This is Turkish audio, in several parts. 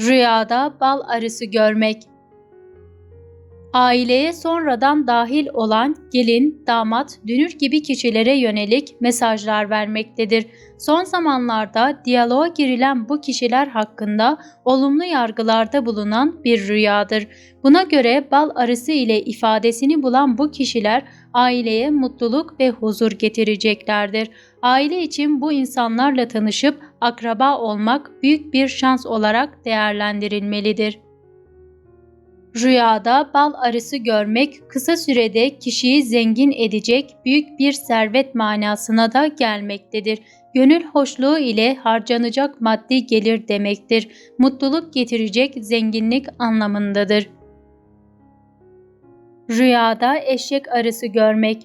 Rüyada bal arısı görmek. Aileye sonradan dahil olan gelin, damat, dünür gibi kişilere yönelik mesajlar vermektedir. Son zamanlarda diyaloğa girilen bu kişiler hakkında olumlu yargılarda bulunan bir rüyadır. Buna göre bal arısı ile ifadesini bulan bu kişiler aileye mutluluk ve huzur getireceklerdir. Aile için bu insanlarla tanışıp akraba olmak büyük bir şans olarak değerlendirilmelidir. Rüyada bal arısı görmek kısa sürede kişiyi zengin edecek büyük bir servet manasına da gelmektedir. Gönül hoşluğu ile harcanacak maddi gelir demektir. Mutluluk getirecek zenginlik anlamındadır. Rüyada eşek arısı görmek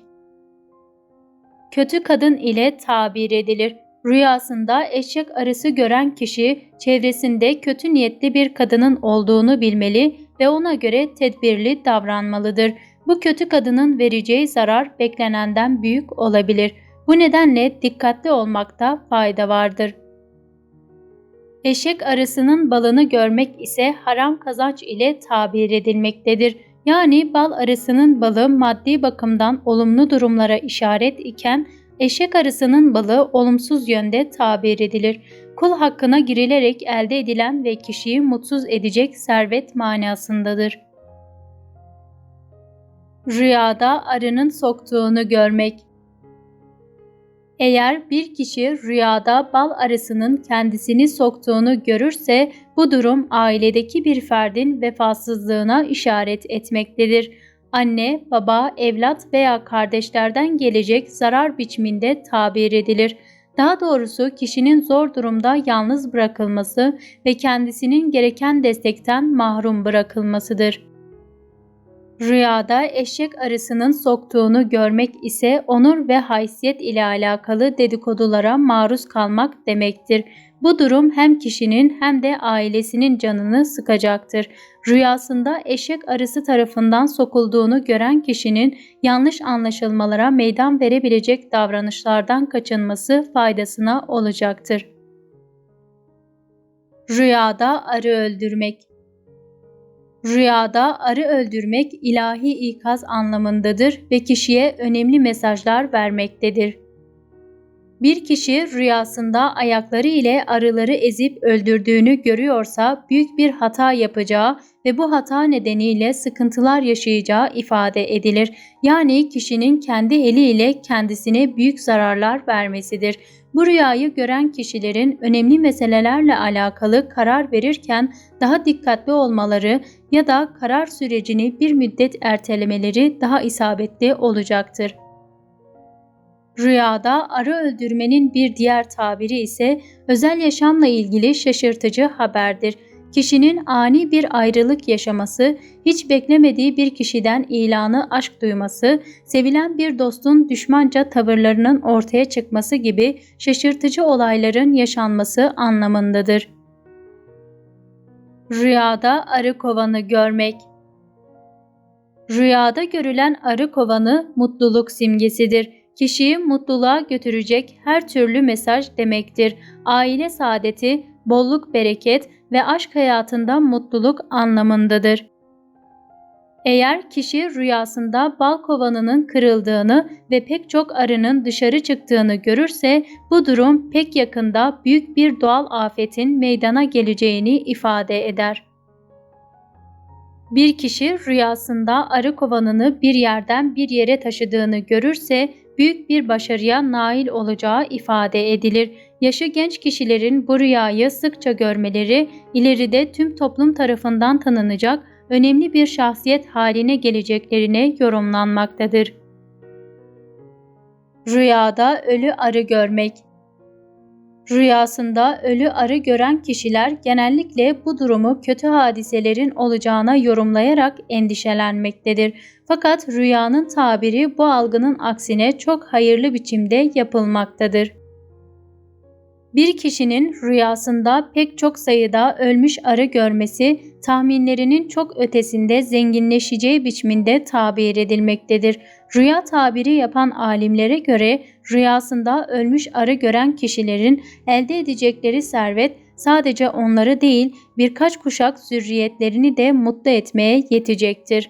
kötü kadın ile tabir edilir. Rüyasında eşek arısı gören kişi çevresinde kötü niyetli bir kadının olduğunu bilmeli ve ona göre tedbirli davranmalıdır. Bu kötü kadının vereceği zarar beklenenden büyük olabilir. Bu nedenle dikkatli olmakta fayda vardır. Eşek arısının balını görmek ise haram kazanç ile tabir edilmektedir. Yani bal arısının balı maddi bakımdan olumlu durumlara işaret iken eşek arısının balı olumsuz yönde tabir edilir. Kul hakkına girilerek elde edilen ve kişiyi mutsuz edecek servet manasındadır. Rüyada arının soktuğunu görmek eğer bir kişi rüyada bal arısının kendisini soktuğunu görürse bu durum ailedeki bir ferdin vefasızlığına işaret etmektedir. Anne, baba, evlat veya kardeşlerden gelecek zarar biçiminde tabir edilir. Daha doğrusu kişinin zor durumda yalnız bırakılması ve kendisinin gereken destekten mahrum bırakılmasıdır. Rüyada eşek arısının soktuğunu görmek ise onur ve haysiyet ile alakalı dedikodulara maruz kalmak demektir. Bu durum hem kişinin hem de ailesinin canını sıkacaktır. Rüyasında eşek arısı tarafından sokulduğunu gören kişinin yanlış anlaşılmalara meydan verebilecek davranışlardan kaçınması faydasına olacaktır. Rüyada arı öldürmek Rüyada arı öldürmek ilahi ikaz anlamındadır ve kişiye önemli mesajlar vermektedir. Bir kişi rüyasında ayakları ile arıları ezip öldürdüğünü görüyorsa büyük bir hata yapacağı ve bu hata nedeniyle sıkıntılar yaşayacağı ifade edilir. Yani kişinin kendi eliyle kendisine büyük zararlar vermesidir. Bu rüyayı gören kişilerin önemli meselelerle alakalı karar verirken daha dikkatli olmaları ya da karar sürecini bir müddet ertelemeleri daha isabetli olacaktır. Rüyada arı öldürmenin bir diğer tabiri ise özel yaşamla ilgili şaşırtıcı haberdir. Kişinin ani bir ayrılık yaşaması, hiç beklemediği bir kişiden ilanı aşk duyması, sevilen bir dostun düşmanca tavırlarının ortaya çıkması gibi şaşırtıcı olayların yaşanması anlamındadır. Rüyada arı kovanı görmek Rüyada görülen arı kovanı mutluluk simgesidir kişiyi mutluluğa götürecek her türlü mesaj demektir. Aile saadeti, bolluk bereket ve aşk hayatında mutluluk anlamındadır. Eğer kişi rüyasında bal kovanının kırıldığını ve pek çok arının dışarı çıktığını görürse bu durum pek yakında büyük bir doğal afetin meydana geleceğini ifade eder. Bir kişi rüyasında arı kovanını bir yerden bir yere taşıdığını görürse büyük bir başarıya nail olacağı ifade edilir. Yaşı genç kişilerin bu rüyayı sıkça görmeleri ileride tüm toplum tarafından tanınacak önemli bir şahsiyet haline geleceklerine yorumlanmaktadır. Rüyada ölü arı görmek Rüyasında ölü arı gören kişiler genellikle bu durumu kötü hadiselerin olacağına yorumlayarak endişelenmektedir. Fakat rüyanın tabiri bu algının aksine çok hayırlı biçimde yapılmaktadır. Bir kişinin rüyasında pek çok sayıda ölmüş arı görmesi tahminlerinin çok ötesinde zenginleşeceği biçiminde tabir edilmektedir. Rüya tabiri yapan alimlere göre rüyasında ölmüş arı gören kişilerin elde edecekleri servet sadece onları değil birkaç kuşak zürriyetlerini de mutlu etmeye yetecektir.